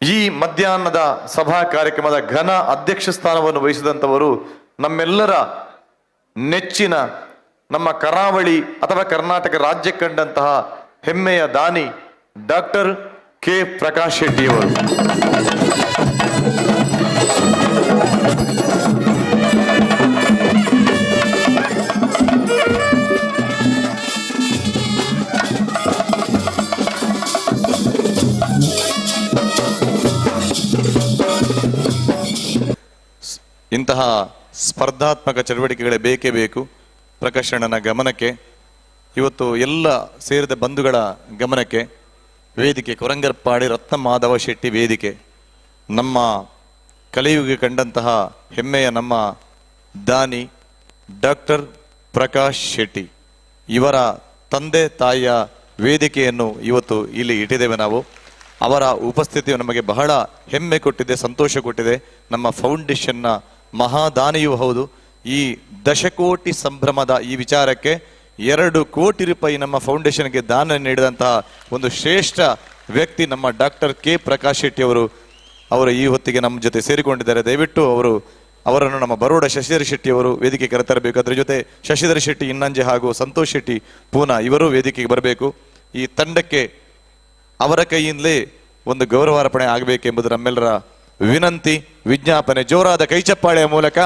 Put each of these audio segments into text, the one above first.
ಈ ಮಧ್ಯಾಹ್ನದ ಸಭಾ ಕಾರ್ಯಕ್ರಮದ ಘನ ಅಧ್ಯಕ್ಷ ಸ್ಥಾನವನ್ನು ವಹಿಸಿದಂಥವರು ನಮ್ಮೆಲ್ಲರ ನೆಚ್ಚಿನ ನಮ್ಮ ಕರಾವಳಿ ಅಥವಾ ಕರ್ನಾಟಕ ರಾಜ್ಯ ಕಂಡಂತಹ ಹೆಮ್ಮೆಯ ದಾನಿ ಡಾಕ್ಟರ್ ಕೆ ಪ್ರಕಾಶ್ ಶೆಟ್ಟಿಯವರು ಇಂತಹ ಸ್ಪರ್ಧಾತ್ಮಕ ಚಟುವಟಿಕೆಗಳೇ ಬೇಕೇ ಬೇಕು. ಪ್ರಕಾಶಣ್ಣನ ಗಮನಕ್ಕೆ, ಇವತ್ತು ಎಲ್ಲ ಸೇರಿದ ಬಂಧುಗಳ ಗಮನಕ್ಕೆ, ವೇದಿಕೆ ಕೊರಂಗರ್ಪಾಡಿ ರತ್ನ ಮಾಧವ ಶೆಟ್ಟಿ ವೇದಿಕೆ, ನಮ್ಮ ಕಲಿಯುಗೆ ಕಂಡಂತಹ ಹೆಮ್ಮೆಯ ನಮ್ಮ ದಾನಿ ಡಾಕ್ಟರ್ ಪ್ರಕಾಶ್ ಶೆಟ್ಟಿ. ಇವರ ತಂದೆ ತಾಯಿಯ ವೇದಿಕೆಯನ್ನು ಇವತ್ತು ಇಲ್ಲಿ ಇಟ್ಟಿದ್ದೇವೆ ನಾವು. ಅವರ ಉಪಸ್ಥಿತಿಯು ನಮಗೆ ಬಹಳ ಹೆಮ್ಮೆ ಕೊಟ್ಟಿದೆ, ಸಂತೋಷ ಕೊಟ್ಟಿದೆ. ನಮ್ಮ ಫೌಂಡೇಶನ್ನ ಮಹಾದಾನಿಯೂ ಹೌದು. ಈ ದಶಕೋಟಿ ಸಂಭ್ರಮದ ಈ ವಿಚಾರಕ್ಕೆ ಎರಡು ಕೋಟಿ ರೂಪಾಯಿ ನಮ್ಮ ಫೌಂಡೇಶನ್ಗೆ ದಾನ ನೀಡಿದಂತಹ ಒಂದು ಶ್ರೇಷ್ಠ ವ್ಯಕ್ತಿ ನಮ್ಮ ಡಾಕ್ಟರ್ ಕೆ ಪ್ರಕಾಶ್ ಶೆಟ್ಟಿ ಅವರು ಅವರು ಈ ಹೊತ್ತಿಗೆ ನಮ್ಮ ಜೊತೆ ಸೇರಿಕೊಂಡಿದ್ದಾರೆ. ದಯವಿಟ್ಟು ಅವರು ಅವರನ್ನು ನಮ್ಮ ಬರೋಡ ಶಶಿಧರ ಶೆಟ್ಟಿ ಅವರು ವೇದಿಕೆ ಕರೆತರಬೇಕು. ಅದರ ಜೊತೆ ಶಶಿಧರ ಶೆಟ್ಟಿ, ಇನ್ನಂಜೆ ಹಾಗೂ ಸಂತೋಷ್ ಶೆಟ್ಟಿ, ಪೂನಾ ಇವರು ವೇದಿಕೆಗೆ ಬರಬೇಕು. ಈ ತಂಡಕ್ಕೆ ಅವರ ಕೈಯಿಂದಲೇ ಒಂದು ಗೌರವಾರ್ಪಣೆ ಆಗಬೇಕೆಂಬುದು ನಮ್ಮೆಲ್ಲರ ವಿನಂತಿ ವಿಜ್ಞಾಪನೆ ಜೋರಾದ ಕೈಚಪ್ಪಾಳೆಯ ಮೂಲಕ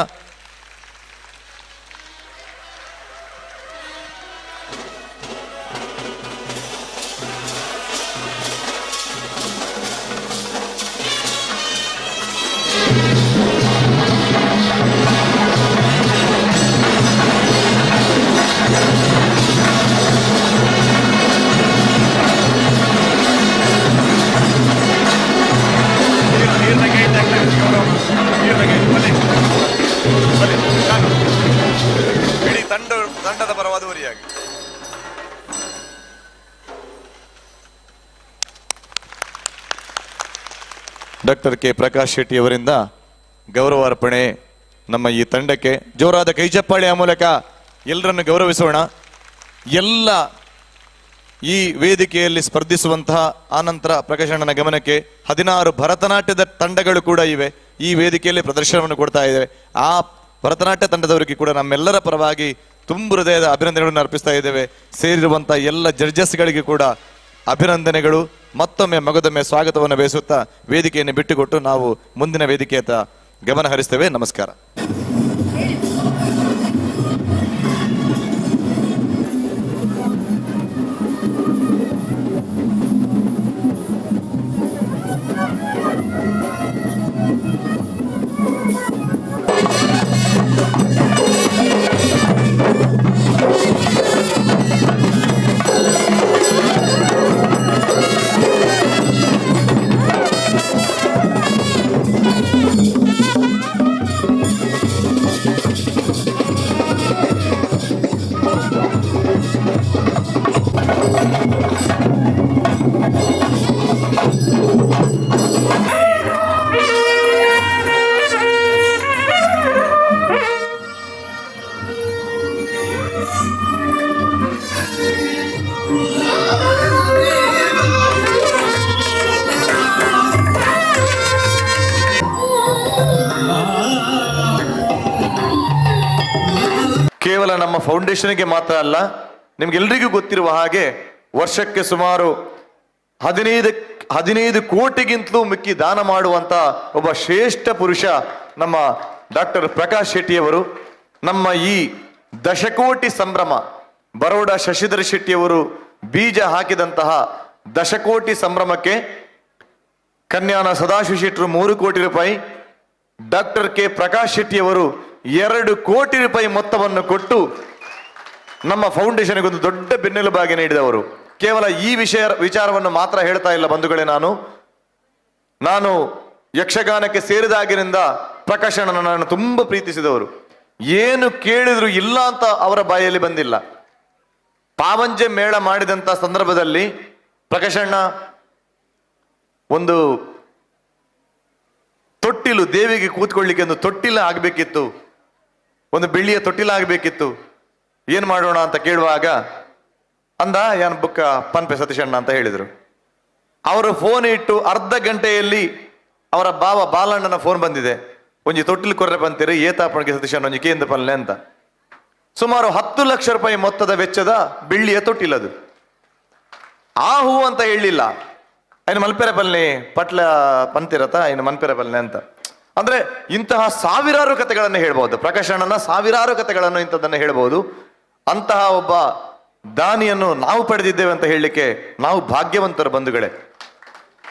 ಡಾಕ್ಟರ್ ಕೆ ಪ್ರಕಾಶ್ ಶೆಟ್ಟಿ ಅವರಿಂದ ಗೌರವಾರ್ಪಣೆ ನಮ್ಮ ಈ ತಂಡಕ್ಕೆ. ಜೋರಾದ ಕೈಚಪ್ಪಾಳೆಯ ಮೂಲಕ ಎಲ್ಲರನ್ನು ಗೌರವಿಸೋಣ. ಎಲ್ಲ ಈ ವೇದಿಕೆಯಲ್ಲಿ ಸ್ಪರ್ಧಿಸುವಂತಹ ಆನಂತರ ಪ್ರಕಾಶಣ್ಣನ ಗಮನಕ್ಕೆ ಹದಿನಾರು ಭರತನಾಟ್ಯದ ತಂಡಗಳು ಕೂಡ ಇವೆ. ಈ ವೇದಿಕೆಯಲ್ಲಿ ಪ್ರದರ್ಶನವನ್ನು ಕೊಡ್ತಾ ಇದ್ದೇವೆ ಆ ಭರತನಾಟ್ಯ ತಂಡದವರಿಗೆ ಕೂಡ ನಮ್ಮೆಲ್ಲರ ಪರವಾಗಿ ತುಂಬು ಹೃದಯದ ಅಭಿನಂದನೆಗಳನ್ನು ಅರ್ಪಿಸ್ತಾ ಇದ್ದೇವೆ. ಸೇರಿರುವಂತಹ ಎಲ್ಲ ಜಡ್ಜಸ್ಗಳಿಗೆ ಕೂಡ ಅಭಿನಂದನೆಗಳು. ಮತ್ತೊಮ್ಮೆ ಮಗದೊಮ್ಮೆ ಸ್ವಾಗತವನ್ನು ಬಯಸುತ್ತಾ ವೇದಿಕೆಯನ್ನು ಬಿಟ್ಟುಕೊಟ್ಟು ನಾವು ಮುಂದಿನ ವೇದಿಕೆಯತ್ತ ಗಮನ ಹರಿಸ್ತೇವೆ ನಮಸ್ಕಾರ. ನಮ್ಮ ಫೌಂಡೇಶನ್ಗೆ ಮಾತ್ರ ಅಲ್ಲ, ನಿಮ್ಗೆಲ್ರಿಗೂ ಗೊತ್ತಿರುವ ಹಾಗೆ ವರ್ಷಕ್ಕೆ ಸುಮಾರು ಹದಿನೈದು ಹದಿನೈದು ಕೋಟಿಗಿಂತಲೂ ಮಿಕ್ಕಿ ದಾನ ಮಾಡುವಂತ ಒಬ್ಬ ಶ್ರೇಷ್ಠ ಪುರುಷ ನಮ್ಮ ಡಾಕ್ಟರ್ ಪ್ರಕಾಶ್ ಶೆಟ್ಟಿಯವರು. ನಮ್ಮ ಈ ದಶಕೋಟಿ ಸಂಭ್ರಮ, ಬರೋಡ ಶಶಿಧರ ಶೆಟ್ಟಿಯವರು ಬೀಜ ಹಾಕಿದಂತಹ ದಶಕೋಟಿ ಸಂಭ್ರಮಕ್ಕೆ ಕನ್ಯಾನ ಸದಾಶಿವ ಶೆಟ್ಟರು ಮೂರು ಕೋಟಿ ರೂಪಾಯಿ, ಡಾಕ್ಟರ್ ಕೆ ಪ್ರಕಾಶ್ ಶೆಟ್ಟಿಯವರು ಎರಡು ಕೋಟಿ ರೂಪಾಯಿ ಮೊತ್ತವನ್ನು ಕೊಟ್ಟು ನಮ್ಮ ಫೌಂಡೇಶನ್ಗೆ ಒಂದು ದೊಡ್ಡ ಬೆನ್ನೆಲುಬಾಗಿ ನೀಡಿದವರು. ಕೇವಲ ಈ ವಿಷಯ ವಿಚಾರವನ್ನು ಮಾತ್ರ ಹೇಳ್ತಾ ಇಲ್ಲ ಬಂಧುಗಳೇ ನಾನು. ನಾನು ಯಕ್ಷಗಾನಕ್ಕೆ ಸೇರಿದಾಗಿನಿಂದ ಪ್ರಕಾಶನ ನಾನು ತುಂಬ ಪ್ರೀತಿಸಿದವರು. ಏನು ಕೇಳಿದ್ರು ಇಲ್ಲ ಅಂತ ಅವರ ಬಾಯಲ್ಲಿ ಬಂದಿಲ್ಲ. ಪಾವಂಜೆ ಮೇಳ ಮಾಡಿದಂತ ಸಂದರ್ಭದಲ್ಲಿ ಪ್ರಕಾಶಣ್ಣ ಒಂದು ತೊಟ್ಟಿಲು ದೇವಿಗೆ ಕೂತ್ಕೊಳ್ಳಿಕ್ಕೆ ಒಂದು ತೊಟ್ಟಿಲು ಆಗ್ಬೇಕಿತ್ತು. ಒಂದು ಬೆಳ್ಳಿಯ ತೊಟ್ಟಿಲಾಗಬೇಕಿತ್ತು. ಏನು ಮಾಡೋಣ ಅಂತ ಕೇಳುವಾಗ ಅಂದ ಯಾನ್ ಬುಕ್ಕ, ಪನ್ಪೆ ಸತೀಶಣ್ಣ ಅಂತ ಹೇಳಿದರು. ಅವರು ಫೋನ್ ಇಟ್ಟು ಅರ್ಧ ಗಂಟೆಯಲ್ಲಿ ಅವರ ಬಾವ ಬಾಲಣ್ಣನ ಫೋನ್ ಬಂದಿದೆ. ಒಂಜಿ ತೊಟ್ಟಿಲು ಕೊರ್ರೆ ಬಂತೀರಿ ಏತಾಪಣಿಗೆ ಸತೀಶ್ ಒಂಜಿ ಕೇಂದ್ರ ಪಲ್ಲೆ ಅಂತ. ಸುಮಾರು ಹತ್ತು ಲಕ್ಷ ರೂಪಾಯಿ ಮೊತ್ತದ ವೆಚ್ಚದ ಬೆಳ್ಳಿಯ ತೊಟ್ಟಿಲದು ಆ ಹೂ ಅಂತ ಹೇಳಿಲ್ಲ. ಇನ್ನು ಮಲ್ಪೆರೆ ಪಲ್ನಿ ಪಟ್ಲ ಪಂತಿರತ ಇನ್ನು ಮಲ್ಪೆರೆ ಪಲ್ನೆ ಅಂತ. ಅಂದ್ರೆ ಇಂತಹ ಸಾವಿರಾರು ಕಥೆಗಳನ್ನು ಹೇಳ್ಬಹುದು ಪ್ರಕಾಶಣ್ಣನ ಸಾವಿರಾರು ಕಥೆಗಳನ್ನು ಇಂಥದ್ದನ್ನು ಹೇಳ್ಬೋದು. ಅಂತಹ ಒಬ್ಬ ದಾನಿಯನ್ನು ನಾವು ಪಡೆದಿದ್ದೇವೆ ಅಂತ ಹೇಳಲಿಕ್ಕೆ ನಾವು ಭಾಗ್ಯವಂತರ ಬಂಧುಗಳೇ.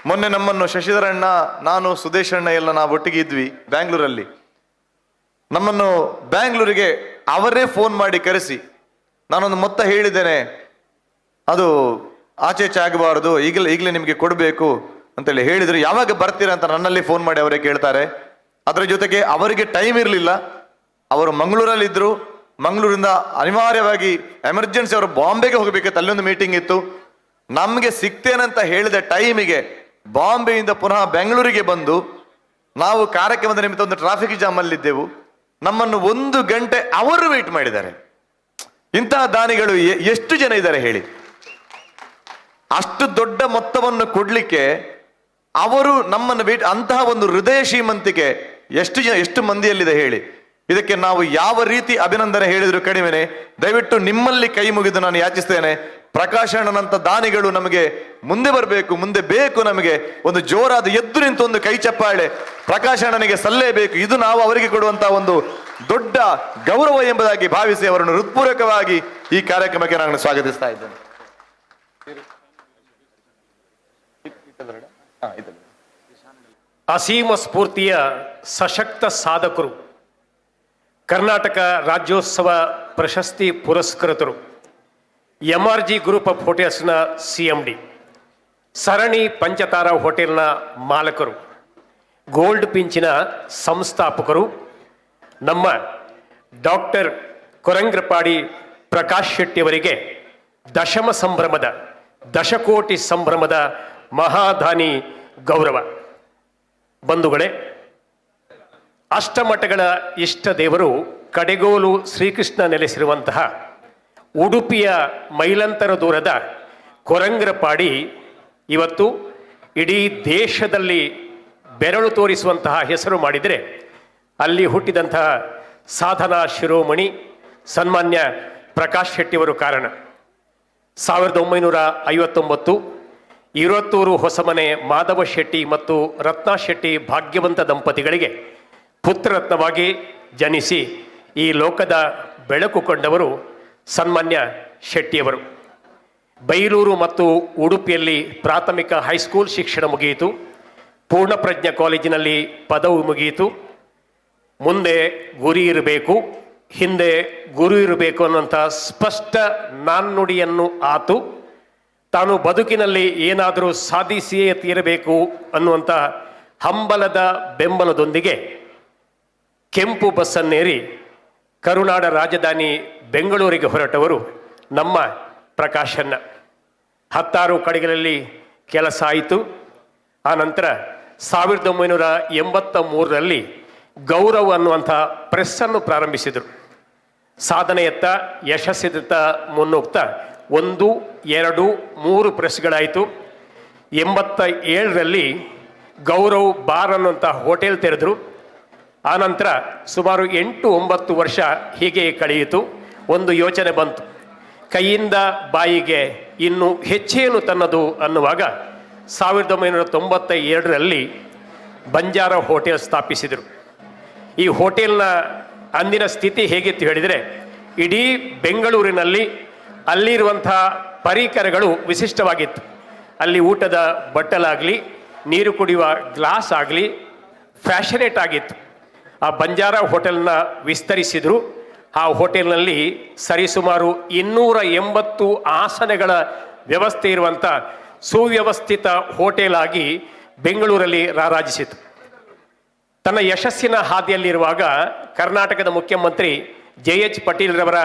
ಮೊನ್ನೆ ನಮ್ಮನ್ನು ಶಶಿಧರಣ್ಣ ನಾನು ಸುದೇಶಣ್ಣ ಎಲ್ಲ ನಾವು ಒಟ್ಟಿಗೆ ಇದ್ವಿ ಬ್ಯಾಂಗ್ಳೂರಲ್ಲಿ. ನಮ್ಮನ್ನು ಬ್ಯಾಂಗ್ಳೂರಿಗೆ ಅವರೇ ಫೋನ್ ಮಾಡಿ ಕರೆಸಿ, ನಾನೊಂದು ಮೊತ್ತ ಹೇಳಿದ್ದೇನೆ, ಅದು ಆಚೆ ಈಚೆ ಆಗಬಾರದು, ಈಗಲೇ ಈಗಲೇ ನಿಮಗೆ ಕೊಡಬೇಕು ಅಂತೇಳಿ ಹೇಳಿದ್ರು. ಯಾವಾಗ ಬರ್ತೀರಾ ಅಂತ ನನ್ನಲ್ಲಿ ಫೋನ್ ಮಾಡಿ ಅವರೇ ಕೇಳ್ತಾರೆ. ಅದರ ಜೊತೆಗೆ ಅವರಿಗೆ ಟೈಮ್ ಇರಲಿಲ್ಲ. ಅವರು ಮಂಗಳೂರಲ್ಲಿದ್ದರು ಮಂಗಳೂರಿಂದ ಅನಿವಾರ್ಯವಾಗಿ ಎಮರ್ಜೆನ್ಸಿ ಅವರು ಬಾಂಬೆಗೆ ಹೋಗಬೇಕಿತ್ತು ಅಲ್ಲೊಂದು ಮೀಟಿಂಗ್ ಇತ್ತು. ನಮಗೆ ಸಿಗ್ತೇನಂತ ಹೇಳಿದ ಟೈಮಿಗೆ ಬಾಂಬೆಯಿಂದ ಪುನಃ ಬೆಂಗಳೂರಿಗೆ ಬಂದು ನಾವು ಕಾರ್ಯಕ್ರಮದ ನಿಮಿತ್ತ ಒಂದು ಟ್ರಾಫಿಕ್ ಜಾಮ್ ಅಲ್ಲಿದ್ದೆವು ನಮ್ಮನ್ನು ಒಂದು ಗಂಟೆ ಅವರು ವೇಟ್ ಮಾಡಿದ್ದಾರೆ. ಇಂತಹ ದಾನಿಗಳು ಎಷ್ಟು ಜನ ಇದ್ದಾರೆ ಹೇಳಿ. ಅಷ್ಟು ದೊಡ್ಡ ಮೊತ್ತವನ್ನು ಕೊಡ್ಲಿಕ್ಕೆ ಅವರು ನಮ್ಮನ್ನು ವೇಟ್ ಅಂತಹ ಒಂದು ಹೃದಯ ಶ್ರೀಮಂತಿಕೆ ಎಷ್ಟು ಜನ, ಎಷ್ಟು ಮಂದಿಯಲ್ಲಿದೆ ಹೇಳಿ. ಇದಕ್ಕೆ ನಾವು ಯಾವ ರೀತಿ ಅಭಿನಂದನೆ ಹೇಳಿದ್ರು ಕಡಿಮೆನೆ ದಯವಿಟ್ಟು ನಿಮ್ಮಲ್ಲಿ ಕೈ ಮುಗಿದು ನಾನು ಯಾಚಿಸ್ತೇನೆ. ಪ್ರಕಾಶಣ್ಣನಂತ ದಾನಿಗಳು ನಮಗೆ ಮುಂದೆ ಬರಬೇಕು, ಮುಂದೆ ಬೇಕು ನಮಗೆ. ಒಂದು ಜೋರಾದ ಎದ್ದು ನಿಂತು ಒಂದು ಕೈ ಚಪ್ಪಾಳೆ. ಪ್ರಕಾಶಣ್ಣನಿಗೆ ಸಲ್ಲೇಬೇಕು. ಇದು ನಾವು ಅವರಿಗೆ ಕೊಡುವಂತಹ ಒಂದು ದೊಡ್ಡ ಗೌರವ ಎಂಬುದಾಗಿ ಭಾವಿಸಿ ಅವರನ್ನು ಹೃತ್ಪೂರ್ವಕವಾಗಿ ಈ ಕಾರ್ಯಕ್ರಮಕ್ಕೆ ನಾನು ಸ್ವಾಗತಿಸ್ತಾ ಇದ್ದೇನೆ. ಅಸೀಮ ಸ್ಫೂರ್ತಿಯ ಸಶಕ್ತ ಸಾಧಕರು, ಕರ್ನಾಟಕ ರಾಜ್ಯೋತ್ಸವ ಪ್ರಶಸ್ತಿ ಪುರಸ್ಕೃತರು M R G group of ಹೋಟೆಲ್ಸ್ನ C M D ಸರಣಿ ಪಂಚತಾರ ಹೋಟೆಲ್ನ ಮಾಲಕರು, ಗೋಲ್ಡ್ ಪಿಂಚಿನ ಸಂಸ್ಥಾಪಕರು, ನಮ್ಮ ಡಾಕ್ಟರ್ ಕೊರಂಗ್ರಪಾಡಿ ಪ್ರಕಾಶ್ ಶೆಟ್ಟಿಯವರಿಗೆ ದಶಮ ಸಂಭ್ರಮದ, ದಶಕೋಟಿ ಸಂಭ್ರಮದ ಮಹಾದಾನಿ ಗೌರವ. ಬಂಧುಗಳೇ, ಅಷ್ಟಮಠಗಳ ಇಷ್ಟ ದೇವರು ಕಡೆಗೋಲು ಶ್ರೀಕೃಷ್ಣ ನೆಲೆಸಿರುವಂತಹ ಉಡುಪಿಯ ಮೈಲಂತರ ದೂರದ ಕೊರಂಗ್ರಪಾಡಿ ಇವತ್ತು ಇಡೀ ದೇಶದಲ್ಲಿ ಬೆರಳು ತೋರಿಸುವಂತಹ ಹೆಸರು ಮಾಡಿದರೆ ಅಲ್ಲಿ ಹುಟ್ಟಿದಂತಹ ಸಾಧನಾ ಶಿರೋಮಣಿ ಸನ್ಮಾನ್ಯ ಪ್ರಕಾಶ್ ಶೆಟ್ಟಿಯವರು ಕಾರಣ. ಸಾವಿರದ ಒಂಬೈನೂರ ಐವತ್ತೊಂಬತ್ತು ಇರುವತ್ತೂರು ಹೊಸಮನೆ ಮಾಧವ ಶೆಟ್ಟಿ ಮತ್ತು ರತ್ನಾ ಶೆಟ್ಟಿ ಭಾಗ್ಯವಂತ ದಂಪತಿಗಳಿಗೆ ಪುತ್ರರತ್ನವಾಗಿ ಜನಿಸಿ ಈ ಲೋಕದ ಬೆಳಕು ಕಂಡವರು ಸನ್ಮಾನ್ಯ ಶೆಟ್ಟಿಯವರು. ಬೈರೂರು ಮತ್ತು ಉಡುಪಿಯಲ್ಲಿ ಪ್ರಾಥಮಿಕ ಹೈಸ್ಕೂಲ್ ಶಿಕ್ಷಣ ಮುಗಿಯಿತು. ಪೂರ್ಣಪ್ರಜ್ಞ ಕಾಲೇಜಿನಲ್ಲಿ ಪದವಿ ಮುಗಿಯಿತು. ಮುಂದೆ ಗುರಿ ಇರಬೇಕು, ಹಿಂದೆ ಗುರು ಇರಬೇಕು ಅನ್ನುವಂಥ ಸ್ಪಷ್ಟ ನಾಣ್ಣುಡಿಯನ್ನು ಆತು. ತಾನು ಬದುಕಿನಲ್ಲಿ ಏನಾದರೂ ಸಾಧಿಸಿಯೇ ತೀರಬೇಕು ಅನ್ನುವಂಥ ಹಂಬಲದ ಬೆಂಬಲದೊಂದಿಗೆ ಕೆಂಪು ಬಸ್ಸನ್ನೇರಿ ಕರುನಾಡ ರಾಜಧಾನಿ ಬೆಂಗಳೂರಿಗೆ ಹೊರಟವರು ನಮ್ಮ ಪ್ರಕಾಶನ್ನ ಹತ್ತಾರು ಕಡೆಗಳಲ್ಲಿ ಕೆಲಸ ಆಯಿತು. ಆ ನಂತರ ಸಾವಿರದ ಒಂಬೈನೂರ ಎಂಬತ್ತ ಮೂರರಲ್ಲಿ ಗೌರವ್ ಅನ್ನುವಂಥ ಪ್ರೆಸ್ಸನ್ನು ಪ್ರಾರಂಭಿಸಿದರು. ಸಾಧನೆಯತ್ತ ಯಶಸ್ಸಿದತ್ತ ಮುನ್ನುಗ್ತಾ ಒಂದು, ಎರಡು, ಮೂರು ಪ್ರೆಸ್ಗಳಾಯಿತು. ಎಂಬತ್ತ ಏಳರಲ್ಲಿ ಗೌರವ್ ಬಾರ್ ಅನ್ನುವಂಥ ಹೋಟೆಲ್ ತೆರೆದರು. ಆನಂತರ ಸುಮಾರು ಎಂಟು, ಒಂಬತ್ತು ವರ್ಷ ಹೀಗೆ ಕಳೆಯಿತು. ಒಂದು ಯೋಚನೆ ಬಂತು. ಕೈಯಿಂದ ಬಾಯಿಗೆ ಇನ್ನು ಹೆಚ್ಚೇನು ತನ್ನದು ಅನ್ನುವಾಗ ಸಾವಿರದ ಒಂಬೈನೂರ ತೊಂಬತ್ತ ಎರಡರಲ್ಲಿ ಬಂಜಾರ ಹೋಟೆಲ್ ಸ್ಥಾಪಿಸಿದರು. ಈ ಹೋಟೆಲ್ನ ಅಂದಿನ ಸ್ಥಿತಿ ಹೇಗಿತ್ತು ಹೇಳಿದರೆ, ಇಡೀ ಬೆಂಗಳೂರಿನಲ್ಲಿ ಅಲ್ಲಿರುವಂಥ ಪರಿಕರಗಳು ವಿಶಿಷ್ಟವಾಗಿತ್ತು. ಅಲ್ಲಿ ಊಟದ ಬಟ್ಟಲಾಗಲಿ, ನೀರು ಕುಡಿಯುವ ಗ್ಲಾಸ್ ಆಗಲಿ, ಫ್ಯಾಷನೇಟ್ ಆಗಿತ್ತು. ಆ ಬಂಜಾರ ಹೋಟೆಲ್ನ ವಿಸ್ತರಿಸಿದರು. ಆ ಹೋಟೆಲ್ನಲ್ಲಿ ಸರಿಸುಮಾರು ಇನ್ನೂರ ಎಂಬತ್ತು ಆಸನಗಳ ವ್ಯವಸ್ಥೆ ಇರುವಂಥ ಸುವ್ಯವಸ್ಥಿತ ಹೋಟೆಲ್ ಆಗಿ ಬೆಂಗಳೂರಲ್ಲಿ ರಾರಾಜಿಸಿತು. ತನ್ನ ಯಶಸ್ಸಿನ ಹಾದಿಯಲ್ಲಿರುವಾಗ ಕರ್ನಾಟಕದ ಮುಖ್ಯಮಂತ್ರಿ ಜೆ ಎಚ್ ಪಟೀಲ್ರವರ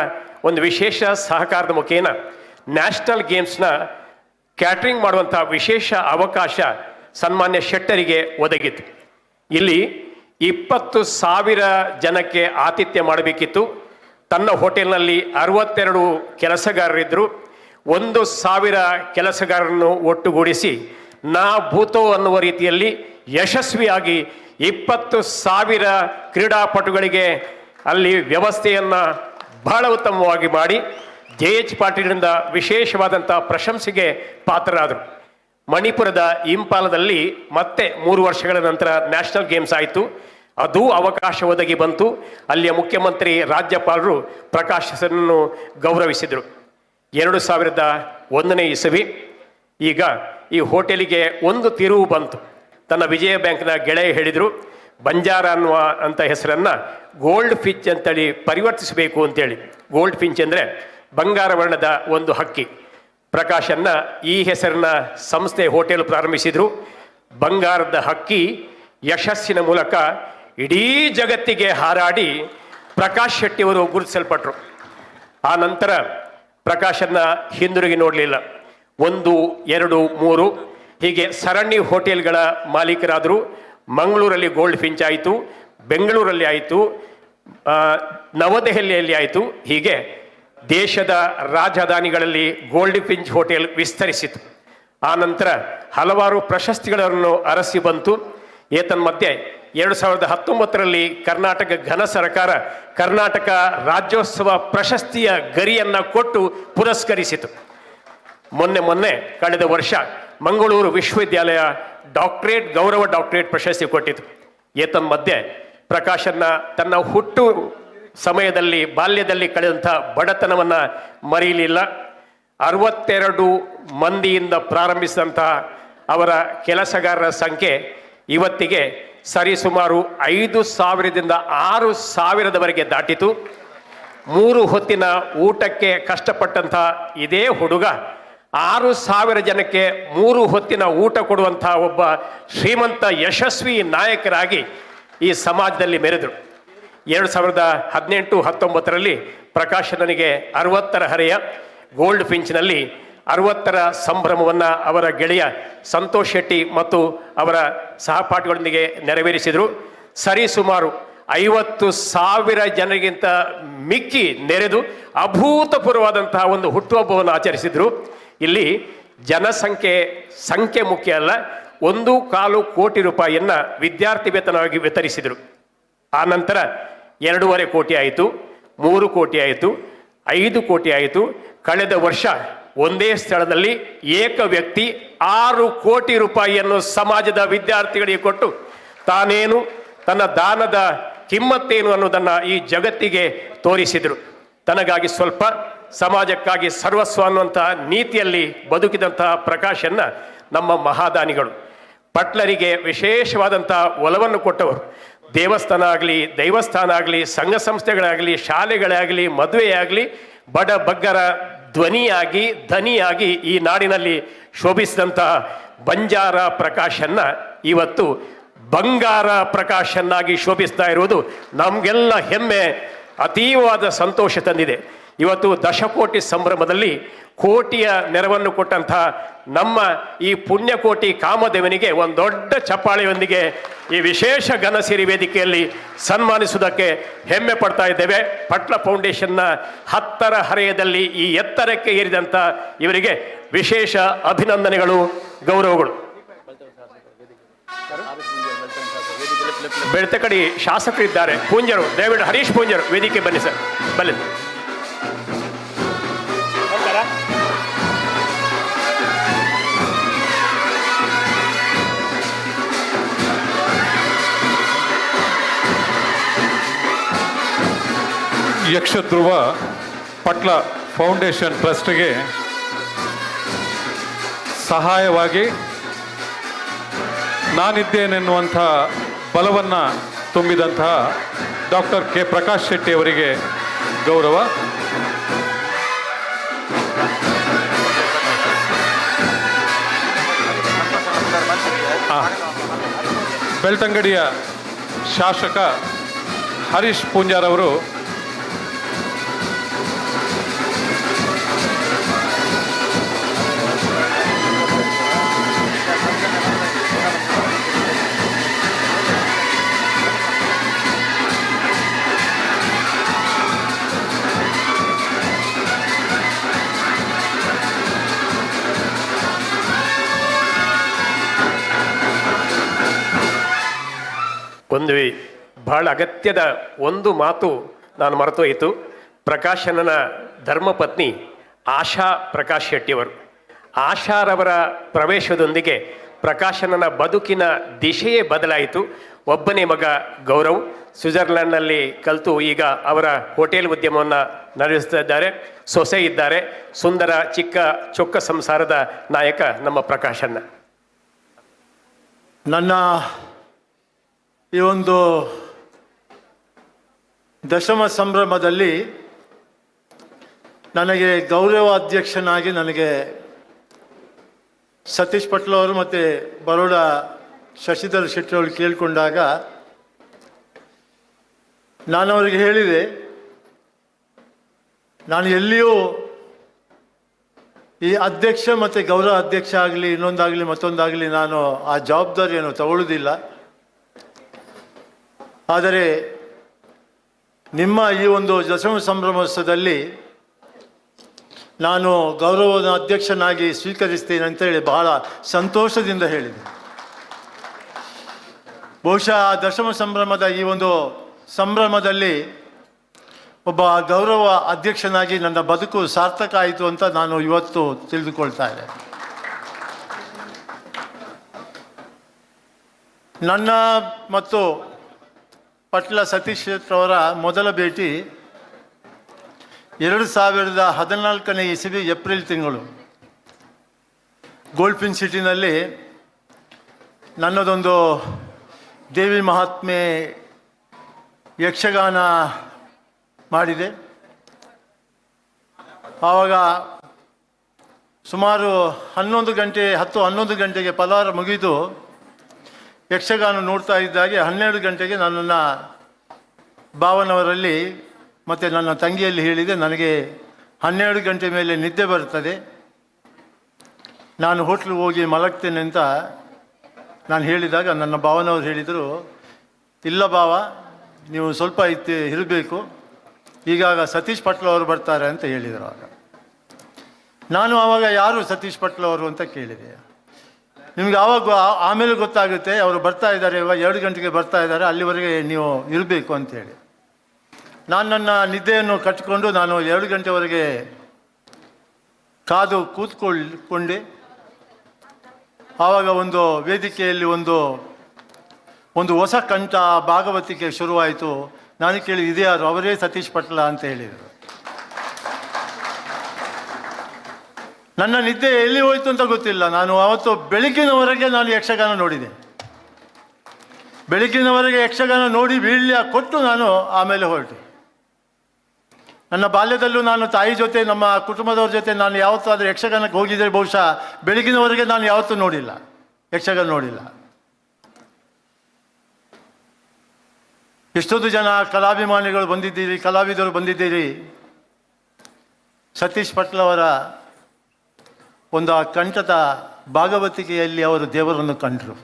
ಒಂದು ವಿಶೇಷ ಸಹಕಾರದ ಮುಖೇನ ನ್ಯಾಷನಲ್ ಗೇಮ್ಸ್ನ ಕ್ಯಾಟ್ರಿಂಗ್ ಮಾಡುವಂಥ ವಿಶೇಷ ಅವಕಾಶ ಸನ್ಮಾನ್ಯ ಶೆಟ್ಟರಿಗೆ ಒದಗಿತು. ಇಲ್ಲಿ ಇಪ್ಪತ್ತು ಸಾವಿರ ಜನಕ್ಕೆ ಆತಿಥ್ಯ ಮಾಡಬೇಕಿತ್ತು. ತನ್ನ ಹೋಟೆಲ್ನಲ್ಲಿ ಅರವತ್ತೆರಡು ಕೆಲಸಗಾರರಿದ್ದರು. ಒಂದು ಸಾವಿರ ಕೆಲಸಗಾರರನ್ನು ಒಟ್ಟುಗೂಡಿಸಿ ನಾ ಭೂತೋ ಅನ್ನುವ ರೀತಿಯಲ್ಲಿ ಯಶಸ್ವಿಯಾಗಿ ಇಪ್ಪತ್ತು ಸಾವಿರ ಕ್ರೀಡಾಪಟುಗಳಿಗೆ ಅಲ್ಲಿ ವ್ಯವಸ್ಥೆಯನ್ನು ಬಹಳ ಉತ್ತಮವಾಗಿ ಮಾಡಿ ಜೆ ಎಚ್ ಪಾಟೀಲಿನಿಂದ ವಿಶೇಷವಾದಂಥ ಪ್ರಶಂಸೆಗೆ ಪಾತ್ರರಾದರು. ಮಣಿಪುರದ ಇಂಪಾಲದಲ್ಲಿ ಮತ್ತೆ ಮೂರು ವರ್ಷಗಳ ನಂತರ ನ್ಯಾಷನಲ್ ಗೇಮ್ಸ್ ಆಯಿತು. ಅದು ಅವಕಾಶ ಒದಗಿ ಬಂತು. ಅಲ್ಲಿಯ ಮುಖ್ಯಮಂತ್ರಿ ರಾಜ್ಯಪಾಲರು ಪ್ರಕಾಶ್ ಹೆಸರನ್ನು ಗೌರವಿಸಿದರು. ಎರಡು ಸಾವಿರದ ಒಂದನೇ ಇಸವಿ ಈಗ ಈ ಹೋಟೆಲಿಗೆ ಒಂದು ತಿರುವು ಬಂತು. ತನ್ನ ವಿಜಯ ಬ್ಯಾಂಕ್ನ ಗೆಳೆಯ ಹೇಳಿದರು. ಬಂಜಾರ ಅನ್ನುವ ಅಂತ ಹೆಸರನ್ನು ಗೋಲ್ಡ್ ಫಿಂಚ್ ಅಂತೇಳಿ ಪರಿವರ್ತಿಸಬೇಕು ಅಂತೇಳಿ. ಗೋಲ್ಡ್ ಫಿಂಚ್ ಅಂದರೆ ಬಂಗಾರ ವರ್ಣದ ಒಂದು ಹಕ್ಕಿ. ಪ್ರಕಾಶನ್ನ ಈ ಹೆಸರಿನ ಸಂಸ್ಥೆ ಹೋಟೆಲ್ ಪ್ರಾರಂಭಿಸಿದರು. ಬಂಗಾರದ ಹಕ್ಕಿ ಯಶಸ್ಸಿನ ಮೂಲಕ ಇಡೀ ಜಗತ್ತಿಗೆ ಹಾರಾಡಿ ಪ್ರಕಾಶ್ ಶೆಟ್ಟಿಯವರು ಗುರುತಿಸಲ್ಪಟ್ರು. ಆ ನಂತರ ಪ್ರಕಾಶನ್ನ ಹಿಂದಿರುಗಿ ನೋಡಲಿಲ್ಲ. ಒಂದು, ಎರಡು, ಮೂರು ಹೀಗೆ ಸರಣಿ ಹೋಟೆಲ್ಗಳ ಮಾಲೀಕರಾದರು. ಮಂಗಳೂರಲ್ಲಿ ಗೋಲ್ಡ್ ಫಿಂಚ್ ಆಯಿತು, ಬೆಂಗಳೂರಲ್ಲಿ ಆಯಿತು ನವದೆಹಲಿಯಲ್ಲಿ ಆಯಿತು. ಹೀಗೆ ದೇಶದ ರಾಜಧಾನಿಗಳಲ್ಲಿ ಗೋಲ್ಡ್ ಫಿಂಚ್ ಹೋಟೆಲ್ ವಿಸ್ತರಿಸಿತು. ಆ ನಂತರ ಹಲವಾರು ಪ್ರಶಸ್ತಿಗಳನ್ನು ಅರಸಿ ಬಂತು. ಏತನ್ಮಧ್ಯೆ ಎರಡು ಸಾವಿರದ ಹತ್ತೊಂಬತ್ತರಲ್ಲಿ ಕರ್ನಾಟಕ ಘನ ಸರ್ಕಾರ ಕರ್ನಾಟಕ ರಾಜ್ಯೋತ್ಸವ ಪ್ರಶಸ್ತಿಯ ಗರಿಯನ್ನು ಕೊಟ್ಟು ಪುರಸ್ಕರಿಸಿತು. ಮೊನ್ನೆ ಮೊನ್ನೆ ಕಳೆದ ವರ್ಷ ಮಂಗಳೂರು ವಿಶ್ವವಿದ್ಯಾಲಯ ಡಾಕ್ಟರೇಟ್, ಗೌರವ ಡಾಕ್ಟರೇಟ್ ಪ್ರಶಸ್ತಿ ಕೊಟ್ಟಿತು. ಏತನ್ಮಧ್ಯೆ ಪ್ರಕಾಶನ್ನ ತನ್ನ ಹುಟ್ಟು ಸಮಯದಲ್ಲಿ, ಬಾಲ್ಯದಲ್ಲಿ ಕಳೆದಂಥ ಬಡತನವನ್ನು ಮರೆಯಲಿಲ್ಲ. ಅರವತ್ತೆರಡು ಮಂದಿಯಿಂದ ಪ್ರಾರಂಭಿಸಿದಂತಹ ಅವರ ಕೆಲಸಗಾರರ ಸಂಖ್ಯೆ ಇವತ್ತಿಗೆ ಸರಿಸುಮಾರು ಐದು ಸಾವಿರದಿಂದ ಆರು ಸಾವಿರದವರೆಗೆ ದಾಟಿತು. ಮೂರು ಹೊತ್ತಿನ ಊಟಕ್ಕೆ ಕಷ್ಟಪಟ್ಟಂಥ ಇದೇ ಹುಡುಗ ಆರು ಸಾವಿರ ಜನಕ್ಕೆ ಮೂರು ಹೊತ್ತಿನ ಊಟ ಕೊಡುವಂಥ ಒಬ್ಬ ಶ್ರೀಮಂತ ಯಶಸ್ವಿ ನಾಯಕರಾಗಿ ಈ ಸಮಾಜದಲ್ಲಿ ಮೆರೆದರು. ಎರಡು ಸಾವಿರದ ಹದಿನೆಂಟು ಹತ್ತೊಂಬತ್ತರಲ್ಲಿ ಪ್ರಕಾಶ್ ನನಗೆ ಅರವತ್ತರ ಹರೆಯ ಗೋಲ್ಡ್ ಫಿಂಚ್ನಲ್ಲಿ ಅರವತ್ತರ ಸಂಭ್ರಮವನ್ನು ಅವರ ಗೆಳೆಯ ಸಂತೋಷ್ ಶೆಟ್ಟಿ ಮತ್ತು ಅವರ ಸಹಪಾಠಿಗಳೊಂದಿಗೆ ನೆರವೇರಿಸಿದರು. ಸರಿಸುಮಾರು ಐವತ್ತು ಸಾವಿರ ಜನರಿಗಿಂತ ಮಿಕ್ಕಿ ನೆರೆದು ಅಭೂತಪೂರ್ವವಾದಂತಹ ಒಂದು ಹುಟ್ಟುಹಬ್ಬವನ್ನು ಆಚರಿಸಿದರು. ಇಲ್ಲಿ ಜನಸಂಖ್ಯೆ ಸಂಖ್ಯೆ ಮುಖ್ಯ ಅಲ್ಲ, ಒಂದು ಕಾಲು ಕೋಟಿ ರೂಪಾಯಿಯನ್ನು ವಿದ್ಯಾರ್ಥಿ ವೇತನವಾಗಿ ವಿತರಿಸಿದರು. ಆ ನಂತರ ಎರಡೂವರೆ ಕೋಟಿ ಆಯಿತು, ಮೂರು ಕೋಟಿ ಆಯಿತು, ಐದು ಕೋಟಿ ಆಯಿತು. ಕಳೆದ ವರ್ಷ ಒಂದೇ ಸ್ಥಳದಲ್ಲಿ ಏಕ ವ್ಯಕ್ತಿ ಆರು ಕೋಟಿ ರೂಪಾಯಿಯನ್ನು ಸಮಾಜದ ವಿದ್ಯಾರ್ಥಿಗಳಿಗೆ ಕೊಟ್ಟು ತಾನೇನು ತನ್ನ ದಾನದ ಕಿಮ್ಮತ್ತೇನು ಅನ್ನೋದನ್ನು ಈ ಜಗತ್ತಿಗೆ ತೋರಿಸಿದರು. ತನಗಾಗಿ ಸ್ವಲ್ಪ ಸಮಾಜಕ್ಕಾಗಿ ಸರ್ವಸ್ವ ಅನ್ನುವಂತಹ ನೀತಿಯಲ್ಲಿ ಬದುಕಿದಂತಹ ಪ್ರಕಾಶನ್ನ ನಮ್ಮ ಮಹಾದಾನಿಗಳು. ಪಟ್ಲರಿಗೆ ವಿಶೇಷವಾದಂತಹ ಒಲವನ್ನು ಕೊಟ್ಟವರು. ದೇವಸ್ಥಾನ ಆಗಲಿ ದೈವಸ್ಥಾನ ಆಗಲಿ, ಸಂಘ ಸಂಸ್ಥೆಗಳಾಗಲಿ, ಶಾಲೆಗಳಾಗಲಿ, ಮದುವೆಯಾಗಲಿ, ಬಡ ಬಗ್ಗರ ಧ್ವನಿಯಾಗಿ, ಧನಿಯಾಗಿ ಈ ನಾಡಿನಲ್ಲಿ ಶೋಭಿಸಿದಂತಹ ಬಂಜಾರ ಪ್ರಕಾಶನ್ನ ಇವತ್ತು ಬಂಗಾರ ಪ್ರಕಾಶನ್ನಾಗಿ ಶೋಭಿಸ್ತಾ ಇರುವುದು ನಮಗೆಲ್ಲ ಹೆಮ್ಮೆ, ಅತೀವವಾದ ಸಂತೋಷ ತಂದಿದೆ. ಇವತ್ತು ದಶಕೋಟಿ ಸಂಭ್ರಮದಲ್ಲಿ ಕೋಟಿಯ ನೆರವನ್ನು ಕೊಟ್ಟಂತಹ ನಮ್ಮ ಈ ಪುಣ್ಯಕೋಟಿ ಕಾಮದೇವನಿಗೆ ಒಂದು ದೊಡ್ಡ ಚಪ್ಪಾಳೆಯೊಂದಿಗೆ ಈ ವಿಶೇಷ ಘನಸಿರಿ ವೇದಿಕೆಯಲ್ಲಿ ಸನ್ಮಾನಿಸುವುದಕ್ಕೆ ಹೆಮ್ಮೆ ಪಡ್ತಾ ಇದ್ದೇವೆ. ಪಟ್ಲ ಫೌಂಡೇಶನ್ನ ಹತ್ತರ ಹರೆಯದಲ್ಲಿ ಈ ಎತ್ತರಕ್ಕೆ ಏರಿದಂಥ ಇವರಿಗೆ ವಿಶೇಷ ಅಭಿನಂದನೆಗಳು, ಗೌರವಗಳು. ಬೆಳ್ತಕಡಿ ಶಾಸಕರಿದ್ದಾರೆ. ಪೂಂಜರು, ದಯವಿಟ್ಟು ಹರೀಶ್ ಪೂಂಜರು ವೇದಿಕೆ ಬನ್ನಿ ಸರ್. ಬನ್ನಿ. ಯಕ್ಷಧ್ರುವ ಪಟ್ಲ ಫೌಂಡೇಶನ್ ಟ್ರಸ್ಟ್ಗೆ ಸಹಾಯವಾಗಿ ನಾನಿದ್ದೇನೆನ್ನುವಂಥ ಬಲವನ್ನು ತುಂಬಿದಂತಹ ಡಾಕ್ಟರ್ ಕೆ ಪ್ರಕಾಶ್ ಶೆಟ್ಟಿ ಅವರಿಗೆ ಗೌರವ. ಬೆಳ್ತಂಗಡಿಯ ಶಾಸಕ ಹರೀಶ್ ಪೂಂಜಾರ್ ಒಂದು ಬಹಳ ಅಗತ್ಯದ ಒಂದು ಮಾತು ನಾನು ಮರೆತೋಯಿತು ಪ್ರಕಾಶನನ ಧರ್ಮಪತ್ನಿ ಆಶಾ ಪ್ರಕಾಶ್ ಶೆಟ್ಟಿಯವರು. ಆಶಾರವರ ಪ್ರವೇಶದೊಂದಿಗೆ ಪ್ರಕಾಶನನ ಬದುಕಿನ ದಿಶೆಯೇ ಬದಲಾಯಿತು. ಒಬ್ಬನೇ ಮಗ ಗೌರವ್. ಸ್ವಿಟ್ಜರ್ಲೆಂಡ್ನಲ್ಲಿ ಕಲಿತು ಈಗ ಅವರ ಹೋಟೆಲ್ ಉದ್ಯಮವನ್ನು ಇದ್ದಾರೆ. ಸೊಸೆ ಇದ್ದಾರೆ. ಸುಂದರ, ಚಿಕ್ಕ, ಚೊಕ್ಕ ಸಂಸಾರದ ನಾಯಕ ನಮ್ಮ ಪ್ರಕಾಶನ್ನ. ನನ್ನ ಈ ಒಂದು ದಶಮ ಸಂಭ್ರಮದಲ್ಲಿ ನನಗೆ ಗೌರವ ಅಧ್ಯಕ್ಷನಾಗಿ ನನಗೆ ಸತೀಶ್ ಪಟ್ಲ ಅವರು ಮತ್ತು ಬರೋಡ ಶಶಿಧರ್ ಶೆಟ್ಟಿ ಅವರು ಕೇಳಿಕೊಂಡಾಗ ನಾನು ಅವರಿಗೆ ಹೇಳಿದೆ, ನಾನು ಎಲ್ಲಿಯೂ ಈ ಅಧ್ಯಕ್ಷ ಮತ್ತು ಗೌರವ ಅಧ್ಯಕ್ಷ ಆಗಲಿ, ಇನ್ನೊಂದಾಗಲಿ ಮತ್ತೊಂದಾಗಲಿ ನಾನು ಆ ಜವಾಬ್ದಾರಿಯನ್ನು ತಗೊಳ್ಳೋದಿಲ್ಲ ಆದರೆ ನಿಮ್ಮ ಈ ಒಂದು ದಶಮ ಸಂಭ್ರಮೋತ್ಸವದಲ್ಲಿ ನಾನು ಗೌರವದ ಅಧ್ಯಕ್ಷನಾಗಿ ಸ್ವೀಕರಿಸ್ತೇನೆ ಅಂತೇಳಿ ಬಹಳ ಸಂತೋಷದಿಂದ ಹೇಳಿದೆ. ಬಹುಶಃ ದಶಮ ಸಂಭ್ರಮದ ಈ ಒಂದು ಸಂಭ್ರಮದಲ್ಲಿ ಒಬ್ಬ ಗೌರವ ಅಧ್ಯಕ್ಷನಾಗಿ ನನ್ನ ಬದುಕು ಸಾರ್ಥಕ ಆಯಿತು ಅಂತ ನಾನು ಇವತ್ತು ತಿಳಿದುಕೊಳ್ತಾ ಇದ್ದೆ ನನ್ನ ಮತ್ತು ಪಟ್ಲ ಸತೀಶ್ ಅವರ ಮೊದಲ ಭೇಟಿ ಎರಡು ಸಾವಿರದ ಹದಿನಾಲ್ಕನೇ ಇಸವಿ ಏಪ್ರಿಲ್ ತಿಂಗಳು. ಗೋಲ್ಫಿನ್ ಸಿಟಿನಲ್ಲಿ ನನ್ನದೊಂದು ದೇವಿ ಮಹಾತ್ಮೆ ಯಕ್ಷಗಾನ ಮಾಡಿದೆ. ಆವಾಗ ಸುಮಾರು ಹನ್ನೊಂದು ಗಂಟೆ ಹತ್ತು ಹನ್ನೊಂದು ಗಂಟೆಗೆ ಪಲಾರ ಮುಗಿದು ಯಕ್ಷಗಾನ ನೋಡ್ತಾ ಇದ್ದಾಗೆ ಹನ್ನೆರಡು ಗಂಟೆಗೆ ನನ್ನನ್ನು ಭಾವನವರಲ್ಲಿ ಮತ್ತು ನನ್ನ ತಂಗಿಯಲ್ಲಿ ಹೇಳಿದೆ, ನನಗೆ ಹನ್ನೆರಡು ಗಂಟೆ ಮೇಲೆ ನಿದ್ದೆ ಬರ್ತದೆ ನಾನು ಹೋಟ್ಲಿಗೆ ಹೋಗಿ ಮಲಗ್ತೇನೆ ಅಂತ ನಾನು ಹೇಳಿದಾಗ ನನ್ನ ಭಾವನವರು ಹೇಳಿದರು, ಇಲ್ಲ ಭಾವ ನೀವು ಸ್ವಲ್ಪ ಇತ್ತು ಇರಬೇಕು. ಈಗಾಗ ಸತೀಶ್ ಪಟ್ಲ ಅವರು ಬರ್ತಾರೆ ಅಂತ ಹೇಳಿದರು ಆಗ. ನಾನು ಆವಾಗ ಯಾರು ಸತೀಶ್ ಪಟ್ಲ ಅವರು ಅಂತ ಕೇಳಿದೆ. ನಿಮ್ಗೆ ಆವಾಗ ಆಮೇಲೆ ಗೊತ್ತಾಗುತ್ತೆ, ಅವರು ಬರ್ತಾ ಇದ್ದಾರೆ, ಇವಾಗ ಎರಡು ಗಂಟೆಗೆ ಬರ್ತಾ ಇದ್ದಾರೆ, ಅಲ್ಲಿವರೆಗೆ ನೀವು ಇರಬೇಕು ಅಂತೇಳಿ ನಾನು ನನ್ನ ನಿದ್ದೆಯನ್ನು ಕಟ್ಟಿಕೊಂಡು ನಾನು ಎರಡು ಗಂಟೆವರೆಗೆ ಕಾದು ಕೂತ್ಕೊಳ್ಕೊಂಡು ಆವಾಗ ಒಂದು ವೇದಿಕೆಯಲ್ಲಿ ಒಂದು ಒಂದು ಹೊಸ ಕಂಠ ಭಾಗವತಿಕೆ ಶುರುವಾಯಿತು. ನಾನು ಕೇಳಿ, ಇದೇ ಯಾರು? ಅವರೇ ಸತೀಶ್ ಪಟ್ಲ ಅಂತ ಹೇಳಿದರು. ನನ್ನ ನಿದ್ದೆ ಎಲ್ಲಿ ಹೋಯ್ತು ಅಂತ ಗೊತ್ತಿಲ್ಲ. ನಾನು ಅವತ್ತು ಬೆಳಗಿನವರೆಗೆ ನಾನು ಯಕ್ಷಗಾನ ನೋಡಿದೆ. ಬೆಳಗ್ಗಿನವರೆಗೆ ಯಕ್ಷಗಾನ ನೋಡಿ ಬೀಳ್ಯ ಕೊಟ್ಟು ನಾನು ಆಮೇಲೆ ಹೊರಟೆ. ನನ್ನ ಬಾಲ್ಯದಲ್ಲೂ ನಾನು ತಾಯಿ ಜೊತೆ, ನಮ್ಮ ಕುಟುಂಬದವ್ರ ಜೊತೆ ನಾನು ಯಾವತ್ತಾದರೂ ಯಕ್ಷಗಾನಕ್ಕೆ ಹೋಗಿದ್ದರೆ ಬಹುಶಃ ಬೆಳಗಿನವರೆಗೆ ನಾನು ಯಾವತ್ತೂ ನೋಡಿಲ್ಲ. ಯಕ್ಷಗಾನ ನೋಡಿಲ್ಲ. ಎಷ್ಟೊಂದು ಜನ ಕಲಾಭಿಮಾನಿಗಳು ಬಂದಿದ್ದೀರಿ, ಕಲಾವಿದರು ಬಂದಿದ್ದೀರಿ. ಸತೀಶ್ ಪಟ್ಲ ಅವರ ಒಂದು ಆ ಕಂಠದ ಭಾಗವತಿಕೆಯಲ್ಲಿ ಅವರು ದೇವರನ್ನು ಕಂಡರು.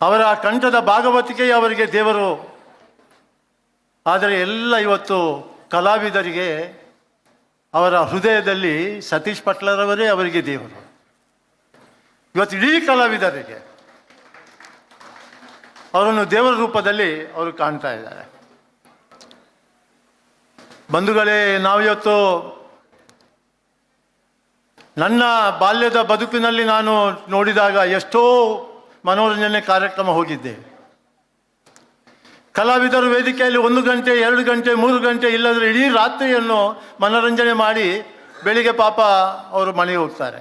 ಅವರ ಕಂಠದ ಭಾಗವತಿಕೆ ಅವರಿಗೆ ದೇವರು, ಆದರೆ ಎಲ್ಲ ಇವತ್ತು ಕಲಾವಿದರಿಗೆ ಅವರ ಹೃದಯದಲ್ಲಿ ಸತೀಶ್ ಪಟ್ಲರವರೇ ಅವರಿಗೆ ದೇವರು. ಇವತ್ತು ಇಡೀ ಕಲಾವಿದರಿಗೆ ಅವರನ್ನು ದೇವರ ರೂಪದಲ್ಲಿ ಅವರು ಕಾಣ್ತಾ ಇದ್ದಾರೆ. ಬಂಧುಗಳೇ, ನಾವಿವತ್ತು ನನ್ನ ಬಾಲ್ಯದ ಬದುಕಿನಲ್ಲಿ ನಾನು ನೋಡಿದಾಗ ಎಷ್ಟೋ ಮನೋರಂಜನೆ ಕಾರ್ಯಕ್ರಮ ಹೋಗಿದ್ದೆ. ಕಲಾವಿದರು ವೇದಿಕೆಯಲ್ಲಿ ಒಂದು ಗಂಟೆ, ಎರಡು ಗಂಟೆ, ಮೂರು ಗಂಟೆ ಇಲ್ಲದ್ರೆ ಇಡೀ ರಾತ್ರಿಯನ್ನು ಮನೋರಂಜನೆ ಮಾಡಿ ಬೆಳಿಗ್ಗೆ ಪಾಪ ಅವರು ಮನೆಗೆ ಹೋಗ್ತಾರೆ.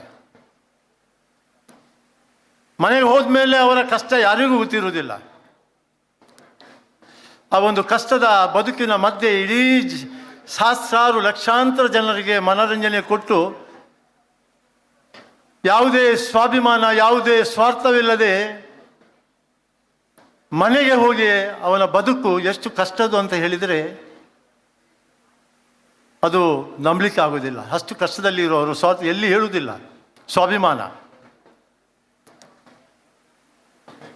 ಮನೆಗೆ ಹೋದ್ಮೇಲೆ ಅವರ ಕಷ್ಟ ಯಾರಿಗೂ ಗೊತ್ತಿರುವುದಿಲ್ಲ. ಆ ಒಂದು ಕಷ್ಟದ ಬದುಕಿನ ಮಧ್ಯೆ ಇಡೀ ಸಹಸ್ರಾರು ಲಕ್ಷಾಂತರ ಜನರಿಗೆ ಮನೋರಂಜನೆ ಕೊಟ್ಟು ಯಾವುದೇ ಸ್ವಾಭಿಮಾನ, ಯಾವುದೇ ಸ್ವಾರ್ಥವಿಲ್ಲದೆ ಮನೆಗೆ ಹೋಗಿ ಅವನ ಬದುಕು ಎಷ್ಟು ಕಷ್ಟದ್ದು ಅಂತ ಹೇಳಿದರೆ ಅದು ನಂಬಲಿಕ್ಕೆ ಆಗೋದಿಲ್ಲ ಅಷ್ಟು ಕಷ್ಟದಲ್ಲಿ ಇರೋರು ಸ್ವಾ ಎಲ್ಲಿ ಹೇಳುವುದಿಲ್ಲ. ಸ್ವಾಭಿಮಾನ.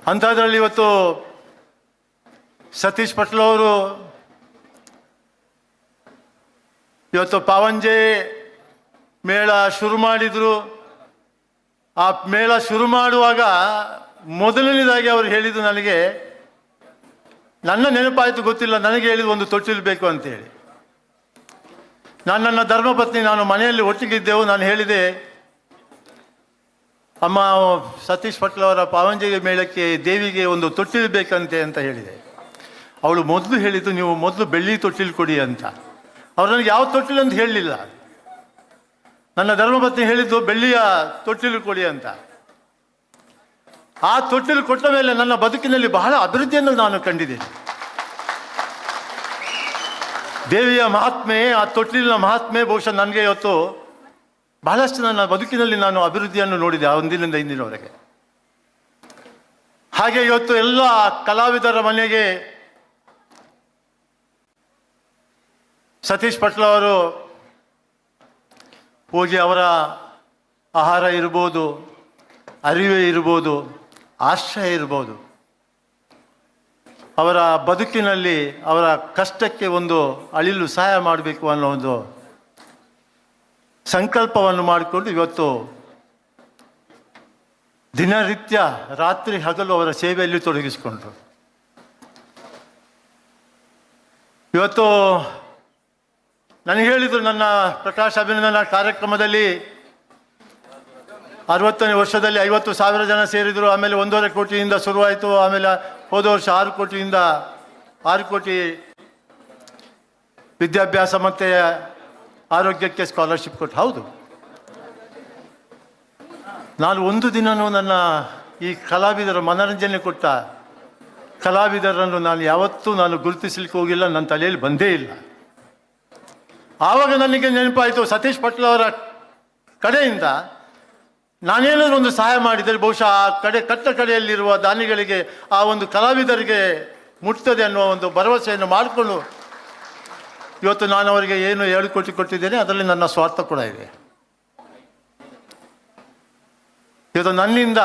ಅಂಥದ್ರಲ್ಲಿ ಇವತ್ತು ಸತೀಶ್ ಪಟೇಲ್ ಅವರು ಇವತ್ತು ಪಾವಂಜೆ ಮೇಳ ಶುರು ಮಾಡಿದರು. ಆ ಮೇಳ ಶುರು ಮಾಡುವಾಗ ಮೊದಲನೇದಾಗಿ ಅವರು ಹೇಳಿದ್ದು ನನಗೆ, ನನ್ನ ನೆನಪಾಯಿತು ಗೊತ್ತಿಲ್ಲ, ನನಗೆ ಹೇಳಿದ ಒಂದು ತೊಟ್ಟಿಲು ಬೇಕು ಅಂತೇಳಿ. ನಾನು ನನ್ನ ಧರ್ಮಪತ್ನಿ ನಾನು ಮನೆಯಲ್ಲಿ ಒಟ್ಟಿಗಿದ್ದೆವು, ನಾನು ಹೇಳಿದೆ, ಅಮ್ಮ, ಸತೀಶ್ ಪಟ್ಲ ಅವರ ಪಾವಂಜೆಗೆ ಮೇಳಕ್ಕೆ ದೇವಿಗೆ ಒಂದು ತೊಟ್ಟಿಲು ಬೇಕಂತೆ ಅಂತ ಹೇಳಿದೆ. ಅವಳು ಮೊದಲು ಹೇಳಿದ್ದು, ನೀವು ಮೊದಲು ಬೆಳ್ಳಿ ತೊಟ್ಟಿಲು ಕೊಡಿ ಅಂತ. ಅವ್ರು ನನಗೆ ಯಾವ ತೊಟ್ಟಿಲು ಅಂತ ಹೇಳಲಿಲ್ಲ ನನ್ನ ಧರ್ಮಪತ್ನಿ ಹೇಳಿದ್ದು ಬೆಳ್ಳಿಯ ತೊಟ್ಟಿಲು ಕೊಡಿ ಅಂತ. ಆ ತೊಟ್ಟಿಲು ಕೊಟ್ಟ ಮೇಲೆ ನನ್ನ ಬದುಕಿನಲ್ಲಿ ಬಹಳ ಅಭಿವೃದ್ಧಿಯನ್ನು ನಾನು ಕಂಡಿದ್ದೇನೆ. ದೇವಿಯ ಮಹಾತ್ಮೆ, ಆ ತೊಟ್ಟಿಲಿನ ಮಹಾತ್ಮೆ ಬಹುಶಃ ನನಗೆ ಇವತ್ತು ಬಹಳಷ್ಟು ನನ್ನ ಬದುಕಿನಲ್ಲಿ ನಾನು ಅಭಿವೃದ್ಧಿಯನ್ನು ನೋಡಿದೆ ಆ ಒಂದಿನಿಂದ ಇಂದಿನವರೆಗೆ. ಹಾಗೆ ಇವತ್ತು ಎಲ್ಲ ಕಲಾವಿದರ ಮನೆಗೆ ಸತೀಶ್ ಪಟ್ಲ ಅವರು ಹೋಗಿ ಅವರ ಆಹಾರ ಇರ್ಬೋದು, ಅರಿವೆ ಇರ್ಬೋದು, ಆಶ್ರಯ ಇರ್ಬೋದು. ಅವರ ಬದುಕಿನಲ್ಲಿ ಅವರ ಕಷ್ಟಕ್ಕೆ ಒಂದು ಅಳಿಲು ಸಹಾಯ ಮಾಡಬೇಕು ಅನ್ನೋ ಒಂದು ಸಂಕಲ್ಪವನ್ನು ಮಾಡಿಕೊಂಡು ಇವತ್ತು ದಿನನಿತ್ಯ ರಾತ್ರಿ ಹಗಲು ಅವರ ಸೇವೆಯಲ್ಲಿ ತೊಡಗಿಸಿಕೊಂಡ್ರು. ಇವತ್ತು ನನಗೆ ಹೇಳಿದರು ನನ್ನ ಪ್ರಕಾಶ್ ಅಭಿನಂದನ ಕಾರ್ಯಕ್ರಮದಲ್ಲಿ ಅರವತ್ತನೇ ವರ್ಷದಲ್ಲಿ ಐವತ್ತು ಸಾವಿರ ಜನ ಸೇರಿದರು. ಆಮೇಲೆ ಒಂದೂವರೆ ಕೋಟಿಯಿಂದ ಶುರುವಾಯಿತು. ಆಮೇಲೆ ಹೋದ ವರ್ಷ ಆರು ಕೋಟಿಯಿಂದ ಆರು ಕೋಟಿ ವಿದ್ಯಾಭ್ಯಾಸ ಮತ್ತು ಆರೋಗ್ಯಕ್ಕೆ ಸ್ಕಾಲರ್ಶಿಪ್ ಕೊಟ್ಟು. ಹೌದು. ನಾನು ಒಂದು ದಿನನೂ ನನ್ನ ಈ ಕಲಾವಿದರ ಮನರಂಜನೆ ಕೊಟ್ಟ ಕಲಾವಿದರನ್ನು ನಾನು ಯಾವತ್ತೂ ನಾನು ಗುರುತಿಸಲಿಕ್ಕೆ ಹೋಗಿಲ್ಲ. ನನ್ನ ತಲೆಯಲ್ಲಿ ಬಂದೇ ಇಲ್ಲ. ಆವಾಗ ನನಗೆ ನೆನಪಾಯಿತು ಸತೀಶ್ ಪಟ್ಲ ಅವರ ಕಡೆಯಿಂದ ನಾನೇನಾದರೂ ಒಂದು ಸಹಾಯ ಮಾಡಿದರೆ ಬಹುಶಃ ಆ ಕಡೆ, ಕಟ್ಟ ಕಡೆಯಲ್ಲಿರುವ ದಾನಿಗಳಿಗೆ ಆ ಒಂದು ಕಲಾವಿದರಿಗೆ ಮುಟ್ತದೆ ಅನ್ನುವ ಒಂದು ಭರವಸೆಯನ್ನು ಮಾಡಿಕೊಂಡು ಇವತ್ತು ನಾನು ಅವರಿಗೆ ಏನು ಹೇಳಿಕೊಟ್ಟು ಕೋಟಿ ಕೊಟ್ಟಿದ್ದೇನೆ, ಅದರಲ್ಲಿ ನನ್ನ ಸ್ವಾರ್ಥ ಕೂಡ ಇದೆ. ಇವತ್ತು ನನ್ನಿಂದ,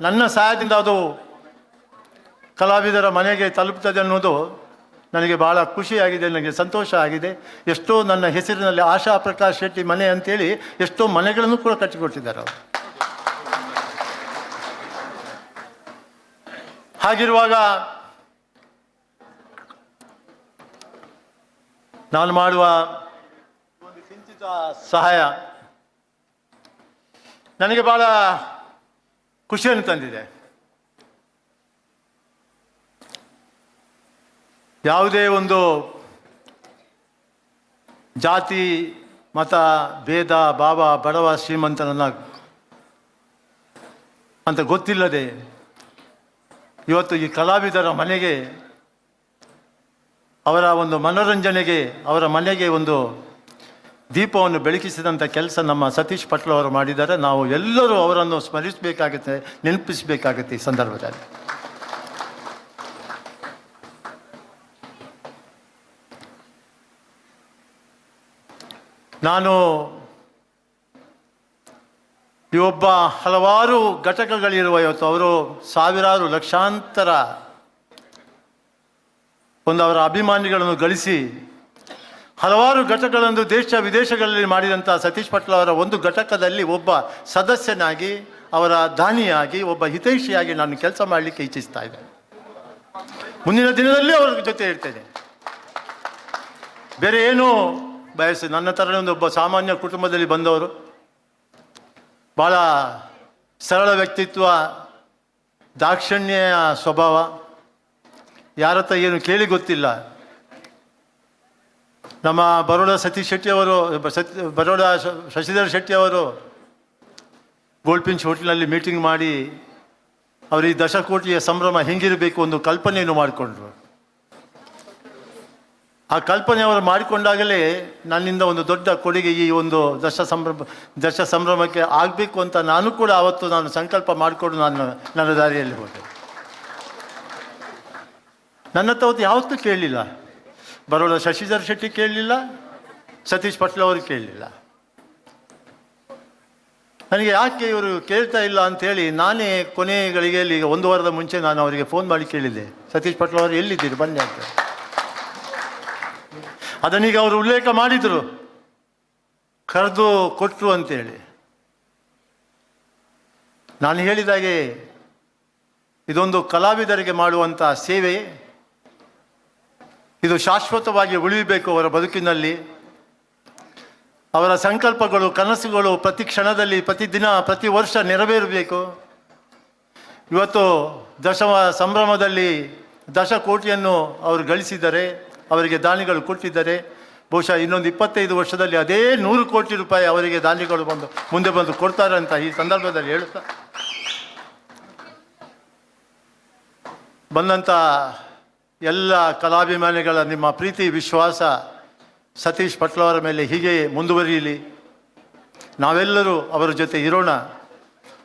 ನನ್ನ ಸಹಾಯದಿಂದ ಅದು ಕಲಾವಿದರ ಮನೆಗೆ ತಲುಪ್ತದೆ ಅನ್ನೋದು ನನಗೆ ಭಾಳ ಖುಷಿಯಾಗಿದೆ, ನನಗೆ ಸಂತೋಷ ಆಗಿದೆ. ಎಷ್ಟೋ ನನ್ನ ಹೆಸರಿನಲ್ಲಿ ಆಶಾ ಪ್ರಕಾಶ್ ಶೆಟ್ಟಿ ಮನೆ ಅಂತೇಳಿ ಎಷ್ಟೋ ಮನೆಗಳನ್ನು ಕೂಡ ಕಟ್ಟಿಕೊಟ್ಟಿದ್ದಾರೆ ಅವರು. ಹಾಗಿರುವಾಗ ನಾನು ಮಾಡುವ ಒಂದು ಸಿಂಚಿತ ಸಹಾಯ ನನಗೆ ಭಾಳ ಖುಷಿಯನ್ನು ತಂದಿದೆ. ಯಾವುದೇ ಒಂದು ಜಾತಿ, ಮತ, ಭೇದ, ಭಾವ, ಬಡವ, ಶ್ರೀಮಂತನನ್ನ ಅಂತ ಗೊತ್ತಿಲ್ಲದೆ ಇವತ್ತು ಈ ಕಲಾವಿದರ ಮನೆಗೆ, ಅವರ ಒಂದು ಮನೋರಂಜನೆಗೆ, ಅವರ ಮನೆಗೆ ಒಂದು ದೀಪವನ್ನು ಬೆಳಕಿಸಿದಂಥ ಕೆಲಸ ನಮ್ಮ ಸತೀಶ್ ಪಟ್ಲ ಅವರು ಮಾಡಿದ್ದಾರೆ. ನಾವು ಎಲ್ಲರೂ ಅವರನ್ನು ಸ್ಮರಿಸಬೇಕಾಗುತ್ತೆ, ನೆನಪಿಸಬೇಕಾಗುತ್ತೆ ಈ ಸಂದರ್ಭದಲ್ಲಿ. ನಾನು ಈ ಒಬ್ಬ ಹಲವಾರು ಘಟಕಗಳಿರುವ ಇವತ್ತು ಅವರು ಸಾವಿರಾರು ಲಕ್ಷಾಂತರ ಒಂದು ಅವರ ಅಭಿಮಾನಿಗಳನ್ನು ಗಳಿಸಿ ಹಲವಾರು ಘಟಕಗಳನ್ನು ದೇಶ ವಿದೇಶಗಳಲ್ಲಿ ಮಾಡಿದಂಥ ಸತೀಶ್ ಪಟ್ಲ ಅವರ ಒಂದು ಘಟಕದಲ್ಲಿ ಒಬ್ಬ ಸದಸ್ಯನಾಗಿ, ಅವರ ದಾನಿಯಾಗಿ, ಒಬ್ಬ ಹಿತೈಷಿಯಾಗಿ ನಾನು ಕೆಲಸ ಮಾಡಲಿಕ್ಕೆ ಇಚ್ಛಿಸ್ತಾ ಇದ್ದೇನೆ. ಮುಂದಿನ ದಿನದಲ್ಲಿ ಅವರ ಜೊತೆ ಇರ್ತೇನೆ. ಬೇರೆ ಏನೂ ಬಯಸಿ ನನ್ನ ಥರನೇ ಒಂದು ಒಬ್ಬ ಸಾಮಾನ್ಯ ಕುಟುಂಬದಲ್ಲಿ ಬಂದವರು. ಭಾಳ ಸರಳ ವ್ಯಕ್ತಿತ್ವ, ದಾಕ್ಷಿಣ್ಯ ಸ್ವಭಾವ. ಯಾರ ಹತ್ರ ಏನು ಕೇಳಿ ಗೊತ್ತಿಲ್ಲ. ನಮ್ಮ ಬರೋಡ ಸತೀಶ್ ಶೆಟ್ಟಿ ಅವರು, ಸತ್, ಬರೋಡ ಶಶಿಧರ್ ಶೆಟ್ಟಿ ಅವರು ಹೋಟ್ಲಿನಲ್ಲಿ ಮೀಟಿಂಗ್ ಮಾಡಿ, ಅವರು ಈ ದಶಕೋಟಿಯ ಸಂಭ್ರಮ ಹೆಂಗಿರಬೇಕು ಒಂದು ಕಲ್ಪನೆಯನ್ನು ಮಾಡಿಕೊಂಡ್ರು. ಆ ಕಲ್ಪನೆ ಅವರು ಮಾಡಿಕೊಂಡಾಗಲೇ ನನ್ನಿಂದ ಒಂದು ದೊಡ್ಡ ಕೊಡುಗೆ ಈ ಒಂದು ದಶ ಸಂಭ್ರಮ, ದಶ ಸಂಭ್ರಮಕ್ಕೆ ಆಗಬೇಕು ಅಂತ ನಾನು ಕೂಡ ಆವತ್ತು ನಾನು ಸಂಕಲ್ಪ ಮಾಡಿಕೊಂಡು ನಾನು ನನ್ನ ದಾರಿಯಲ್ಲಿ ಹೋದೆ. ನನ್ನ ಹತ್ರ ಯಾವತ್ತೂ ಕೇಳಲಿಲ್ಲ. ಬರೋಣ ಶಶಿಧರ್ ಶೆಟ್ಟಿ ಕೇಳಲಿಲ್ಲ, ಸತೀಶ್ ಪಟ್ಲ ಅವರು ಕೇಳಲಿಲ್ಲ. ನನಗೆ ಯಾಕೆ ಇವರು ಕೇಳ್ತಾ ಇಲ್ಲ ಅಂಥೇಳಿ ನಾನೇ ಕೊನೆಗಳಿಗೆ ಒಂದು ವಾರದ ಮುಂಚೆ ನಾನು ಅವರಿಗೆ ಫೋನ್ ಮಾಡಿ ಕೇಳಿದ್ದೆ. ಸತೀಶ್ ಪಟ್ಲ ಅವರು ಎಲ್ಲಿದ್ದೀರಿ? ಬನ್ನಿ ಅಂತ. ಅದನ್ನೀಗ ಅವರು ಉಲ್ಲೇಖ ಮಾಡಿದರು. ಕರೆದು ಕೊಟ್ಟರು ಅಂತೇಳಿ. ನಾನು ಹೇಳಿದಾಗೆ ಇದೊಂದು ಕಲಾವಿದರಿಗೆ ಮಾಡುವಂಥ ಸೇವೆ. ಇದು ಶಾಶ್ವತವಾಗಿ ಉಳಿಯಬೇಕು ಅವರ ಬದುಕಿನಲ್ಲಿ. ಅವರ ಸಂಕಲ್ಪಗಳು, ಕನಸುಗಳು ಪ್ರತಿ ಕ್ಷಣದಲ್ಲಿ ಪ್ರತಿದಿನ ಪ್ರತಿ ವರ್ಷ ನೆರವೇರಬೇಕು. ಇವತ್ತು ದಶಮ ಸಂಭ್ರಮದಲ್ಲಿ ದಶಕೋಟಿಯನ್ನು ಅವರು ಗಳಿಸಿದ್ದಾರೆ. ಅವರಿಗೆ ದಾನಿಗಳು ಕೊಟ್ಟಿದ್ದಾರೆ ಬಹುಶಃ ಇನ್ನೊಂದು ಇಪ್ಪತ್ತೈದು ವರ್ಷದಲ್ಲಿ ಅದೇ ನೂರು ಕೋಟಿ ರೂಪಾಯಿ ಅವರಿಗೆ ದಾನಿಗಳು ಬಂದು ಮುಂದೆ ಬಂದು ಕೊಡ್ತಾರೆ ಅಂತ ಈ ಸಂದರ್ಭದಲ್ಲಿ ಹೇಳುತ್ತಾ. ಬಂದಂಥ ಎಲ್ಲ ಕಲಾಭಿಮಾನಿಗಳ ನಿಮ್ಮ ಪ್ರೀತಿ, ವಿಶ್ವಾಸ ಸತೀಶ್ ಪಟ್ಲವರ ಮೇಲೆ ಹೀಗೆ ಮುಂದುವರಿಯಲಿ. ನಾವೆಲ್ಲರೂ ಅವರ ಜೊತೆ ಇರೋಣ.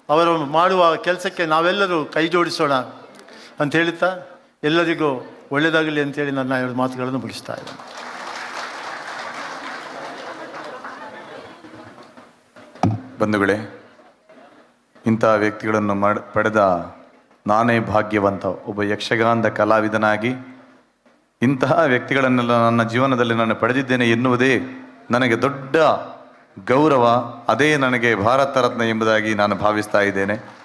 ಅವರು ಮಾಡುವ ಕೆಲಸಕ್ಕೆ ನಾವೆಲ್ಲರೂ ಕೈ ಜೋಡಿಸೋಣ ಅಂತ ಹೇಳುತ್ತಾ. ಎಲ್ಲರಿಗೂ ಒಳ್ಳೆಯದಾಗಲಿ ಅಂತೇಳಿ ನನ್ನ ಎರಡು ಮಾತುಗಳನ್ನು ಮುಗಿಸ್ತಾ ಇದ್ದೇನೆ. ಬಂಧುಗಳೇ ಇಂತಹ ವ್ಯಕ್ತಿಗಳನ್ನು ಮಾಡ, ಪಡೆದ ನಾನೇ ಭಾಗ್ಯವಂತ, ಒಬ್ಬ ಯಕ್ಷಗಾನದ ಕಲಾವಿದನಾಗಿ, ಇಂತಹ ವ್ಯಕ್ತಿಗಳನ್ನೆಲ್ಲ ನನ್ನ ಜೀವನದಲ್ಲಿ ನಾನು ಪಡೆದಿದ್ದೇನೆ ಎನ್ನುವುದೇ ನನಗೆ ದೊಡ್ಡ ಗೌರವ, ಅದೇ ನನಗೆ ಭಾರತ ರತ್ನ ಎಂಬುದಾಗಿ ನಾನು ಭಾವಿಸ್ತಾ ಇದ್ದೇನೆ.